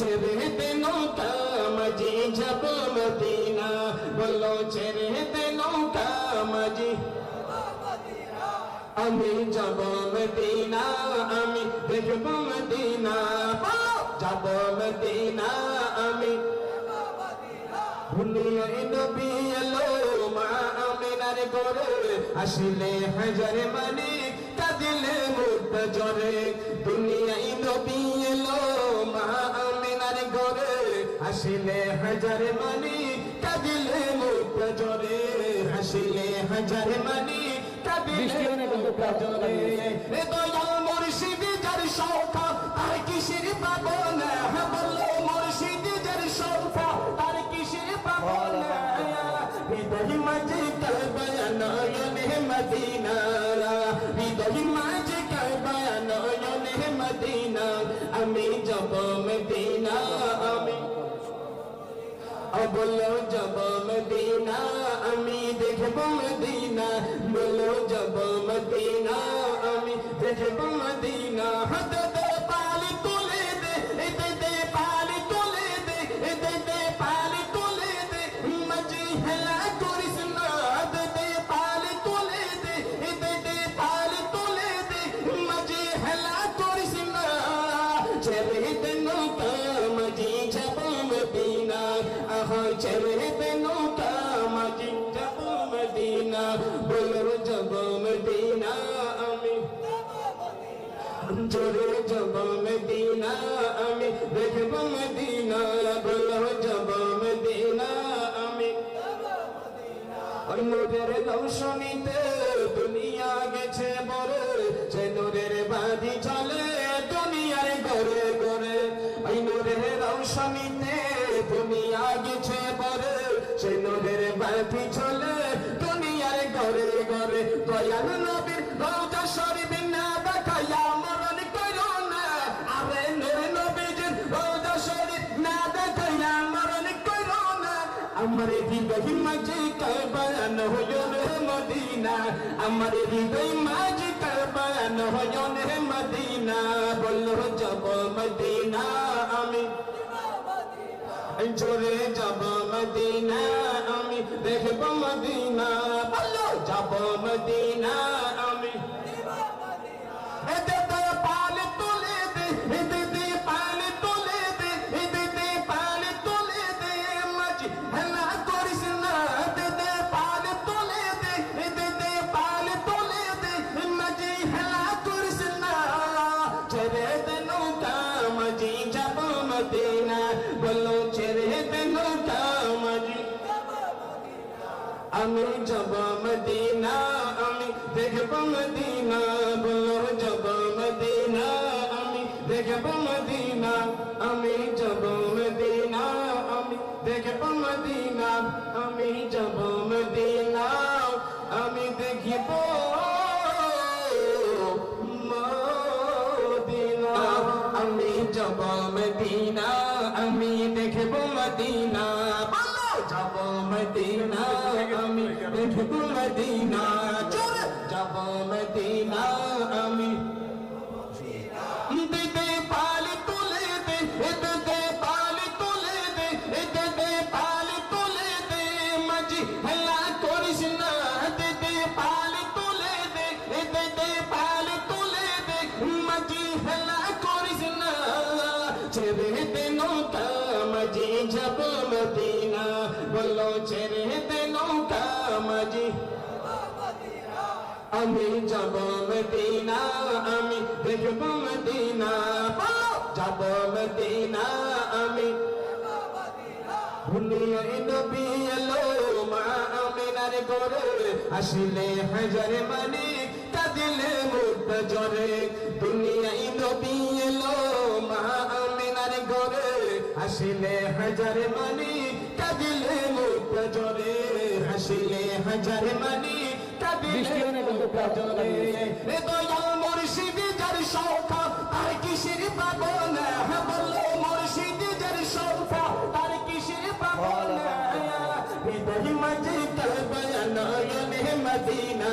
ছেড়ে দে নৌকা মাঝি যাব মদিনা বলো ছেড়ে দে নৌকা মাঝি আমি যাব মদিনা আমি দেখব মদিনা বলো যাব মদিনা আমি দুনিয়ায় নবী এলো মা আমিনার ঘরে আসলে হাজার মানে কাঁদিলে মুক্ত জরে দুনিয়ায় নবী এলো ঘরে আসলে হাজার মানে কাঁদিলে মুক্ত জরে হাসিলে হাজার মানে হয় না কিন্তু প্রার্থনা এ দয়াল মুর্শিদ যার সৌখা তার কিসের পাবো না বলল মুর্শিদ যার সৌখা তার কিসের পাবো না হৃদয় মাঝে কারবায়া নয়নে মদিনা হৃদয় মাঝে কারবায়া নয়নে মদিনা আমি যাব মদিনা বলো যাব মদিনা আমি দেখব মদিনা বলো যাব মদিনা আমি দেখব মদিনা হাত দে পালি তুলে দে এতে দে পালি তুলে দে এতে দে পালি তুলে দে মজি হেলা করিস না হাত দে পালি তুলে দে এতে দে পালি তুলে দে মজি হেলা করিস না ছেড়ে আহা ছেড়ে দে নৌকা মজি যাব মদিনা বলো যাব মদিনা আমি জোরে যাব মদিনা আমি দেখব মদিনা বলো যাব মদিনা আমি ওই নূরের দুনিয়া গেছে বড় সে নূরের বাদি চলে দুনিয়ার গরে গরে ওই নূরের দুনিয়া গেছে বড় সে নূরের বাদি চলে দুনিয়ার গরে গরে দয়াল নবীর রওজা শরীফ না দেখাইয়া মরণ করো না। আরে নূর নবীজির রওজা শরীফ না দেখাইয়া মরণ করো না। আমার হৃদয় মাঝে কারবান হইল রে মদিনা। আমার হৃদয় মাঝে কারবান হইল রে মদিনা। বলল, যাব মদিনা আমি। জোরে যাব মদিনা আমি দেখব মদিনা। যাব মদিনা আমি যাব মদিনা, আমি দেখব মদিনা বলো যাব মদিনা, আমি দেখব মদিনা, আমি যাব মদিনা, আমি দেখব মদিনা, আমি যাব মদিনা, আমি দেখিব মদিনা আমি দেখব মদিনা চল যাব মদিনা আমি। দিতে পালি তুলে দে মাঝি আমি যাব মদিনা আমি দেখব মদিনা যাব মদিনা আমি দুনিয়ায় নবী এলো মা আমিনার ঘরে আসলে হাজার মানে কাঁদিলে মুক্ত জরে দুনিয়ায় নবী এলো মা হাসিলে হাজার মানি কাঁদিলে মুক্ত জরে হাজার মানি মুর্শিদি যার সংখ্যা তার পাবো না বললে মুর্শিদি যার সংখ্যা তার পাবো না হৃদয় কালবায়া নয়নে মদিনা।